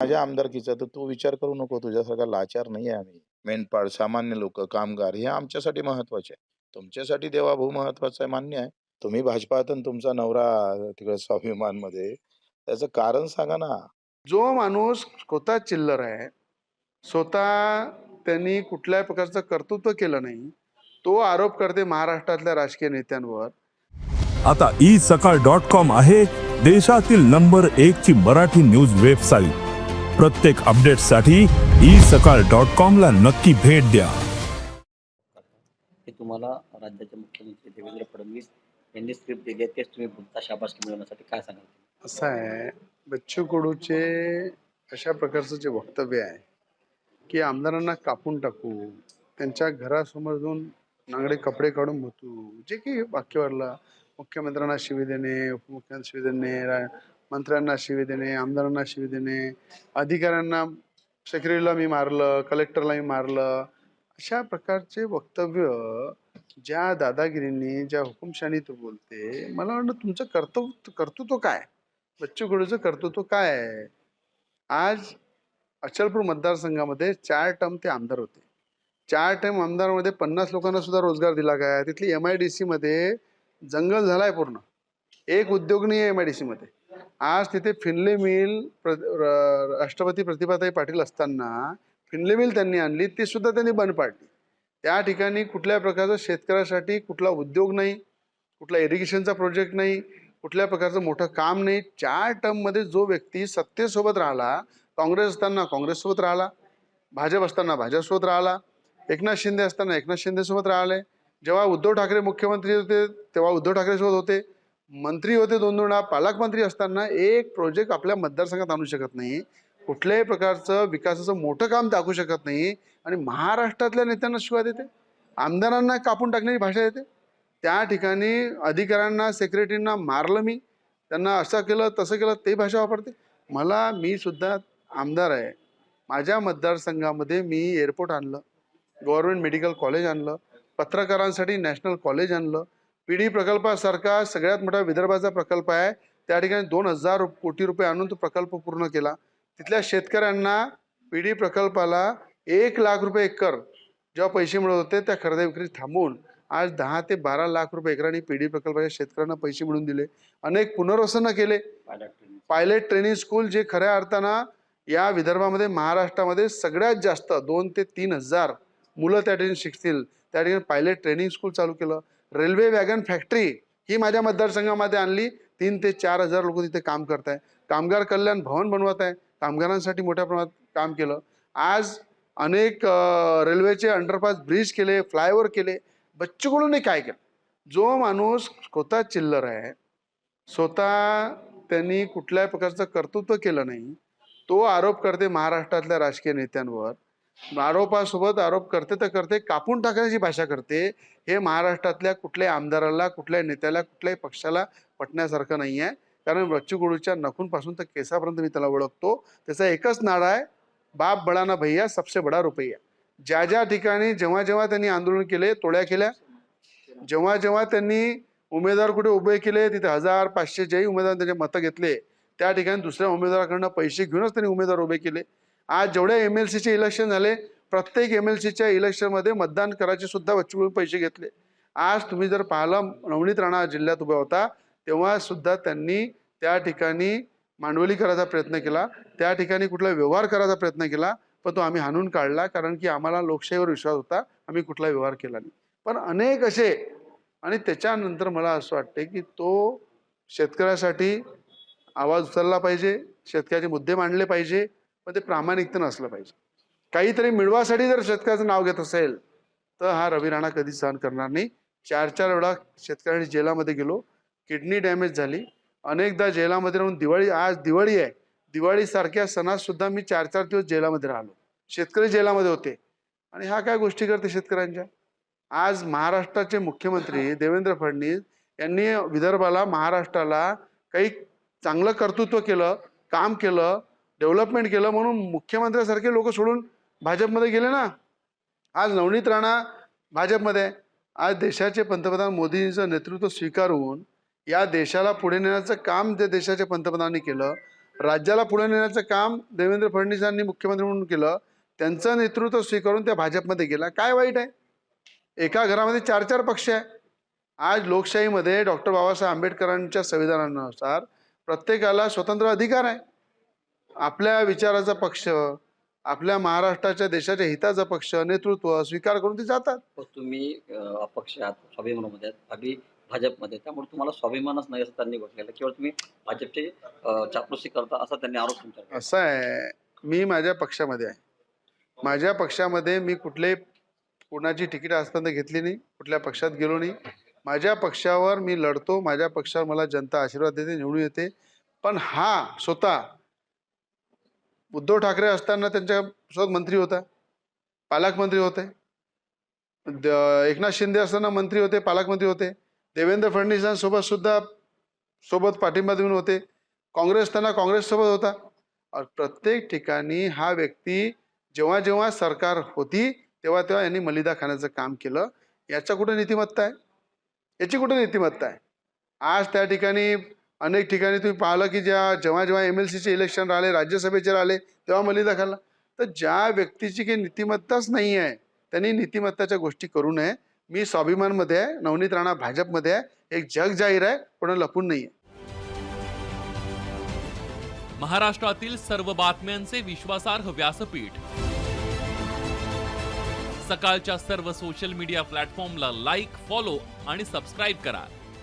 माझ्या आमदारकीचा तर तू विचार करू नको तुझ्यासारखा लाचार नाही आहे आम्ही. मेंढपाळ सामान्य लोक कामगार हे आमच्यासाठी महत्त्वाचे आहे. तुमच्यासाठी देवाभाऊ महत्त्वाचा आहे मान्य आहे. तुम्ही भाजपात आणि तुमचा नवरा तिकडे स्वाभिमानमध्ये त्याचं कारण सांगा ना. जो माणूस स्वतः चिल्लर आहे स्वतः त्यांनी कुठल्याही प्रकारचं कर्तृत्व केलं नाही तो आरोप करते महाराष्ट्रातल्या राजकीय नेत्यांवर. आता ई सकाळ डॉट कॉम आहे देशातील नंबर एक ची मराठी न्यूज वेबसाईट प्रत्येक अपडेटसाठी ई सकाळ डॉट कॉम ला नक्की भेट द्या. हे तुम्हाला राज्याचे मुख्यमंत्री देवेंद्र फडणवीस यांनी स्क्रिप्ट दिली आहे. तेच तुम्ही बोलता शाबासकी मिळवण्यासाठी काय सांगाल? असं आहे बच्चू कडूचे अशा प्रकारचं जे वक्तव्य आहे की आमदारांना कापून टाकू त्यांच्या घरासमोर जाऊन नांगडे कपडे काढून बसू जे की वाक्यवरला मुख्यमंत्र्यांना शिवी देणे उपमुख्यमंत्री शिवी देणे मंत्र्यांना शिवी देणे आमदारांना शिवी देणे अधिकाऱ्यांना सेक्रेटरीला मी मारलं कलेक्टरला मी मारलं अशा प्रकारचे वक्तव्य ज्या दादागिरींनी ज्या हुकुमशानी तू बोलते मला वाटलं तुमचं कर्तव्य कर्तृत्व काय? बच्चू कडूचं कर्तृत्व काय? आहे आज अचलपूर मतदारसंघामध्ये चार टर्म ते आमदार होते. चार टर्म आमदारमध्ये पन्नास लोकांना सुद्धा रोजगार दिला काय तिथली एम आय डी सीमध्ये जंगल जंगल झालाय पूर्ण. एक उद्योग नाही आहे एम आय डी सीमध्ये आज तिथे फिनले मिल प्र राष्ट्रपती प्रतिभाताई पाटील असताना फिनले मिल त्यांनी आणली ती सुद्धा त्यांनी बंद पाडली. त्या ठिकाणी कुठल्या प्रकारचं शेतकऱ्यासाठी कुठला उद्योग नाही कुठला इरिगेशनचा प्रोजेक्ट नाही कुठल्या प्रकारचं मोठं काम नाही चार टर्ममध्ये जो व्यक्ती सत्तेसोबत राहिला काँग्रेस असताना काँग्रेससोबत राहिला भाजप असताना भाजपसोबत राहिला एकनाथ शिंदे असताना एकनाथ शिंदेसोबत राहिले जेव्हा उद्धव ठाकरे मुख्यमंत्री होते तेव्हा उद्धव ठाकरेसोबत होते मंत्री होते दोन दोन पालकमंत्री असताना एक प्रोजेक्ट आपल्या मतदारसंघात आणू शकत नाही. कुठल्याही प्रकारचं विकासाचं मोठं काम दाखवू शकत नाही. आणि महाराष्ट्रातल्या नेत्यांना शिवाय देते. आमदारांना कापून टाकण्याची भाषा येते त्या ठिकाणी अधिकाऱ्यांना सेक्रेटरींना मारलं मी. त्यांना असं केलं तसं केलं ते भाषा वापरते. मला मी सुद्धा आमदार आहे. माझ्या मतदारसंघामध्ये मी एअरपोर्ट आणलं. गव्हर्नमेंट मेडिकल कॉलेज आणलं. पत्रकारांसाठी नॅशनल कॉलेज आणलं. पी डी प्रकल्पासारखा सगळ्यात मोठा विदर्भाचा प्रकल्प आहे. त्या ठिकाणी दोन हजार कोटी रुपये आणून तो प्रकल्प पूर्ण केला. तिथल्या शेतकऱ्यांना पी डी प्रकल्पाला एक लाख रुपये एकर जेव्हा पैसे मिळत होते त्या खरेदी विक्री थांबवून आज दहा ते बारा लाख रुपये एकराने पी डी प्रकल्पाच्या शेतकऱ्यांना पैसे मिळवून दिले. अनेक पुनर्वसन केले. पायलट ट्रेनिंग स्कूल जे खऱ्या अर्थानं या विदर्भामध्ये महाराष्ट्रामध्ये सगळ्यात जास्त दोन ते तीन हजार मुलं त्या ठिकाणी शिकतील. त्या ठिकाणी पायलट ट्रेनिंग स्कूल चालू केलं. रेल्वे वॅगन फॅक्टरी ही माझ्या मतदारसंघामध्ये आणली. तीन ते चार हजार लोक तिथे काम करत आहे कामगार कल्याण भवन बनवत आहे. कामगारांसाठी मोठ्या प्रमाणात काम केलं. आज अनेक रेल्वेचे अंडरपास ब्रिज केले फ्लायओव्हर केले. बच्चू काय केलं? जो माणूस स्वतः चिल्लर आहे स्वतः त्यांनी कुठल्याही प्रकारचं कर्तृत्व केलं नाही तो आरोप करते महाराष्ट्रातल्या राजकीय नेत्यांवर. आरोपासोबत आरोप करते तर करते कापून टाकण्याची भाषा करते. हे महाराष्ट्रातल्या कुठल्याही आमदाराला कुठल्याही नेत्याला कुठल्याही पक्षाला पटण्यासारखं नाही आहे कारण रच्चूगुडूच्या कडूच्या नखूनपासून तर केसापर्यंत मी त्याला ओळखतो. त्याचा एकच नारा आहे बाप बळाना भैया सबसे बडा रुपया. ज्या ज्या ठिकाणी जेव्हा जेव्हा त्यांनी आंदोलन केले तोड्या केल्या जेव्हा जेव्हा त्यांनी उमेदवार कुठे उभे केले तिथे हजार पाचशे जेही उमेदवार त्यांचे मतं घेतले त्या ठिकाणी दुसऱ्या उमेदवाराकडनं पैसे घेऊनच त्यांनी उमेदवार उभे केले. आज जेवढ्या एम एल सीचे इलेक्शन झाले प्रत्येक एम एल सीच्या इलेक्शनमध्ये मतदान करायचे सुद्धा बच्चूकडून पैसे घेतले. आज तुम्ही जर पाहिला नवनीत राणा जिल्ह्यात उभा होता तेव्हा सुद्धा त्यांनी त्या ठिकाणी मांडवली करायचा प्रयत्न केला. त्या ठिकाणी कुठला व्यवहार करायचा प्रयत्न केला पण तो आम्ही हाणून काढला कारण की आम्हाला लोकशाहीवर विश्वास होता आम्ही कुठला व्यवहार केला नाही. पण अनेक असे आणि त्याच्यानंतर मला असं वाटते की तो शेतकऱ्यासाठी आवाज उचलला पाहिजे शेतकऱ्याचे मुद्दे मांडले पाहिजे पण ते प्रामाणिकतेनं असलं पाहिजे. काहीतरी मिळवासाठी जर शेतकऱ्याचं नाव घेत असेल तर हा रवी राणा कधीच सहन करणार नाही. चार चार वेळा शेतकऱ्यांनी जेलामध्ये गेलो किडनी डॅमेज झाली. अनेकदा जेलामध्ये राहून दिवाळी आज दिवाळी आहे. दिवाळीसारख्या सणात सुद्धा मी चार चार दिवस जेलामध्ये राहिलो. शेतकरी जेलामध्ये होते. आणि ह्या काय गोष्टी करते शेतकऱ्यांच्या? आज महाराष्ट्राचे मुख्यमंत्री देवेंद्र फडणवीस यांनी विदर्भाला महाराष्ट्राला काही चांगलं कर्तृत्व केलं काम केलं डेव्हलपमेंट केलं म्हणून मुख्यमंत्र्यासारखे लोक सोडून भाजपमध्ये गेले ना? आज नवनीत राणा भाजपमध्ये. आहे. आज देशाचे पंतप्रधान मोदींचं नेतृत्व स्वीकारून या देशाला पुढे नेण्याचं काम जे देशाच्या पंतप्रधानांनी केलं राज्याला पुढे नेण्याचं काम देवेंद्र फडणवीसांनी मुख्यमंत्री म्हणून केलं त्यांचं नेतृत्व स्वीकारून त्या भाजपमध्ये गेला. काय वाईट आहे? एका घरामध्ये चार चार पक्ष आहे. आज लोकशाहीमध्ये डॉक्टर बाबासाहेब आंबेडकरांच्या संविधानानुसार प्रत्येकाला स्वतंत्र अधिकार आहे. आपल्या विचाराचा पक्ष आपल्या महाराष्ट्राच्या देशाच्या हिताचा पक्ष नेतृत्व स्वीकार करून ते जातात. पण तुम्ही अं, अपक्ष आहात स्वाभिमानामध्ये आहात भाजपमध्ये. त्यामुळे तुम्हाला स्वाभिमानच नाही असं त्यांनी म्हटलेलं केवळ तुम्ही भाजपचे अं, चापलुसी करता असा त्यांनी आरोप तुमच्यावर केला. असं आहे. मी माझ्या पक्षामध्ये आहे. माझ्या पक्षामध्ये मी कुठले कोणाची तिकीट आजपर्यंत घेतली नाही कुठल्या पक्षात गेलो नाही. माझ्या पक्षावर मी लढतो. माझ्या पक्षावर मला जनता आशीर्वाद देते निवडून येते. पण हा स्वतः उद्धव ठाकरे असताना त्यांच्यासोबत मंत्री होता. पालकमंत्री होते. द- एकनाथ शिंदे असताना मंत्री होते पालकमंत्री होते. देवेंद्र फडणवीसांसोबत सुद्धा सोबत पाठिंबा देऊन होते. काँग्रेस त्यांना काँग्रेससोबत होता. और प्रत्येक ठिकाणी हा व्यक्ती जेव्हा जेव्हा सरकार होती तेव्हा तेव्हा यांनी मलिदा खाण्याचं काम केलं. याचा कुठं नीतिमत्ता आहे? याची कुठं नीतिमत्ता आहे? आज त्या ठिकाणी अनेक ठिकाणी तुम्ही पाहिलं की ज्या जेव्हा जेव्हा एम एल सीचे इलेक्शन राहिले राज्यसभेचे राहिले तेव्हा मलिदा खाल्ला तर ज्या व्यक्तीची काही नीतिमत्ताच नाही आहे त्यांनी नीतिमत्ताच्या गोष्टी करू नये. मी स्वाभिमानमध्ये आहे नवनीत राणा भाजपमध्ये आहे. एक जग जाहीर आहे पण लपून नाही आहे महाराष्ट्रातील सर्व बातम्यांचे विश्वासार्ह व्यासपीठ. सकाळच्या सर्व सोशल मीडिया प्लॅटफॉर्मला लाईक फॉलो आणि सबस्क्राईब करा.